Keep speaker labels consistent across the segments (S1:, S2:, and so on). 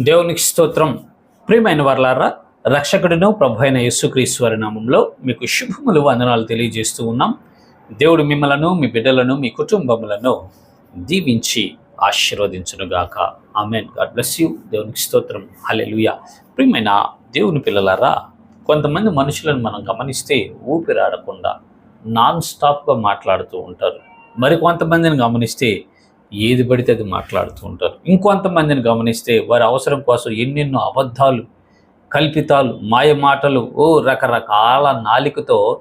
S1: దేవునికి స్తోత్రం. ప్రియమైన వర్లారా రక్షకుడిను ప్రభు అయిన యేసుక్రీశ్వరి నామంలో మీకు శుభములు వందనాలు తెలియజేస్తూ ఉన్నాం. దేవుడు మిమ్మలను మీ బిడ్డలను మీ కుటుంబములను దీవించి ఆశీర్వదించునుగాక. ఆమెన్. God bless you. దేవునికి స్తోత్రం. హల్లెలూయా. ప్రియమైన దేవుని పిల్లలారా కొంతమంది మనుషులను మనం గమనిస్తే ఊపిరాడకుండా నాన్ స్టాప్గా మాట్లాడుతూ ఉంటారు. మరి కొంతమందిని గమనిస్తే ఏది పడితే అది మాట్లాడుతూ ఉంటారు. ఇంకొంతమందిని గమనిస్తే వారి అవసరం కోసం ఎన్నెన్నో అబద్ధాలు కల్పితాలు మాయ మాటలు ఓ రకరకాల నాలికతో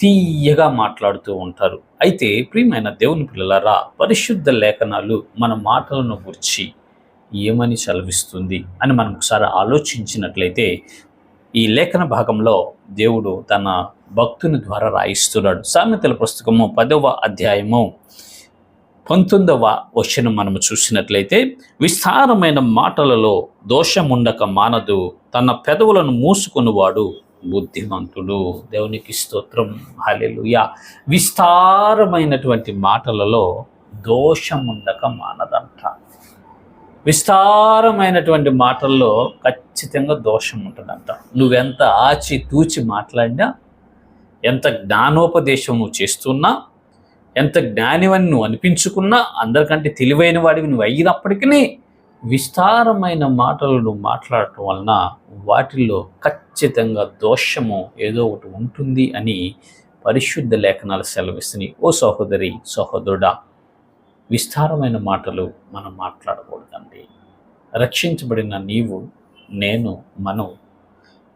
S1: తీయగా మాట్లాడుతూ ఉంటారు. అయితే ప్రియమైన దేవుని పిల్లలారా పరిశుద్ధ లేఖనాలు మన మాటలను గుర్చి ఏమని సెలవిస్తుంది అని మనం ఒకసారి ఆలోచించినట్లయితే ఈ లేఖన భాగంలో దేవుడు తన భక్తుని ద్వారా రాయిస్తున్నాడు. సామెతల పుస్తకము పదవ అధ్యాయము పంతొమ్మిదవ వచనం మనం చూసినట్లయితే విస్తారమైన మాటలలో దోషముండక మానదు తన పెదవులను మూసుకునివాడు బుద్ధిమంతుడు. దేవునికి స్తోత్రం. హలెలుయా విస్తారమైనటువంటి మాటలలో దోషముండక మానదంట. విస్తారమైనటువంటి మాటల్లో ఖచ్చితంగా దోషం ఉంటుందంట నువ్వెంత ఆచి తూచి మాట్లాడినా ఎంత జ్ఞానోపదేశం నువ్వు చేస్తున్నా ఎంత జ్ఞానివని నువ్వు అనిపించుకున్నా అందరికంటే తెలివైన వాడివి నువ్వు అయినప్పటికీ విస్తారమైన మాటలు నువ్వు మాట్లాడటం వలన వాటిల్లో ఖచ్చితంగా దోషము ఏదో ఒకటి ఉంటుంది అని పరిశుద్ధ లేఖనాలు సెలవిస్తున్నాయి. ఓ సహోదరి సహోదరుడా విస్తారమైన మాటలు మనం మాట్లాడకూడదండి. రక్షించబడిన నీవు నేను మనం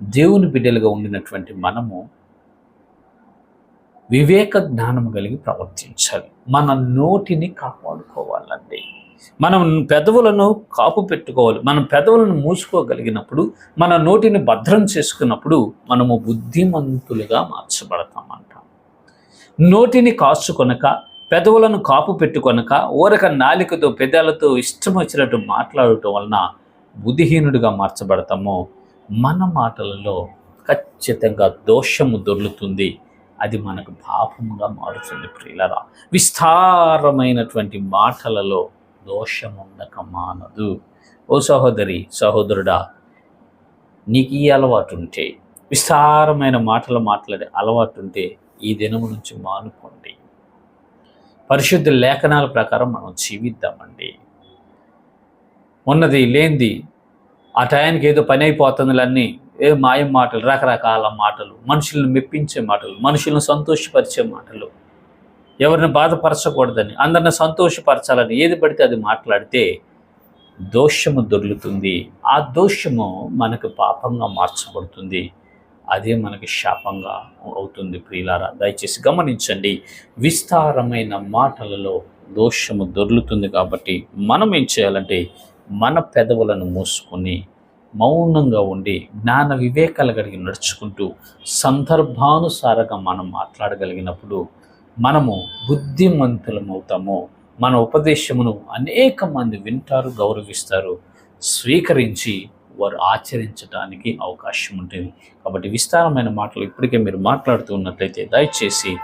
S1: దేవుని బిడ్డలుగా ఉండినటువంటి మనము వివేక జ్ఞానం కలిగి ప్రవర్తించాలి. మన నోటిని కాపాడుకోవాలండి. మనం పెదవులను కాపు పెట్టుకోవాలి. మనం పెదవులను మూసుకోగలిగినప్పుడు మన నోటిని భద్రం చేసుకున్నప్పుడు మనము బుద్ధిమంతులుగా మార్చబడతామంట. నోటిని కాచుకొనక పెదవులను కాపు పెట్టుకొనక ఊరక నాలికతో పెదాలతో ఇష్టం వచ్చినట్టు మాట్లాడటం వలన బుద్ధిహీనుడిగా మార్చబడతామో మన మాటలలో ఖచ్చితంగా దోషము దొర్లుతుంది. అది మనకు పాపముగా మారుతుంది ప్రియులరా. విస్తారమైనటువంటి మాటలలో దోషముండక మానదు. ఓ సహోదరి సహోదరుడా నీకు ఈ అలవాటు ఉంటే విస్తారమైన మాటలు మాట్లాడే అలవాటు ఉంటే ఈ దినము నుంచి మానుకోండి. పరిశుద్ధ లేఖనాల ప్రకారం మనం జీవిద్దామండి. ఉన్నది లేనిది ఆ టయానికి ఏదో పని అయిపోతుందిలన్నీ ఏ మాయం మాటలు రకరకాల మాటలు మనుషులను మెప్పించే మాటలు మనుషులను సంతోషపరిచే మాటలు. ఎవరిని బాధపరచకూడదని అందరిని సంతోషపరచాలని ఏది పడితే అది మాట్లాడితే దోషము దొర్లుతుంది. ఆ దోషము మనకు పాపంగా మార్చబడుతుంది. అదే మనకి శాపంగా అవుతుంది ప్రియులారా. దయచేసి గమనించండి విస్తారమైన మాటలలో దోషము దొర్లుతుంది కాబట్టి మనం ఏం చేయాలంటే మన పెదవులను మూసుకొని మౌనంగా ఉండి జ్ఞాన వివేకాలు కలిగి నడుచుకుంటూ సందర్భానుసారంగా మనం మాట్లాడగలిగినప్పుడు మనము బుద్ధిమంతులమవుతాము. మన ఉపదేశమును అనేక మంది వింటారు గౌరవిస్తారు స్వీకరించి వారు ఆచరించడానికి అవకాశం ఉంటుంది. కాబట్టి విస్తారమైన మాటలు ఇప్పటికే మీరు మాట్లాడుతూ ఉన్నట్లయితే దయచేసి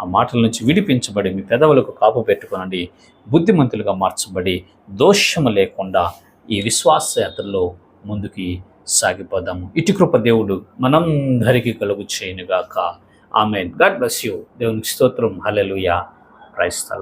S1: ఆ మాటల నుంచి విడిపించబడి మీ పెదవులకు కాపు పెట్టుకోనండి. బుద్ధిమంతులుగా మార్చబడి దోషము లేకుండా ఈ విశ్వాస యాత్రలో ముందుకి సాగిపోదాము. ఇటు కృప దేవుడు మనందరికీ కలుగు చేయనుగాక. ఆమె గాడ్ బ్లెస్ యూ. దేవునికి స్తోత్రం. హలెలుయా క్రైస్తల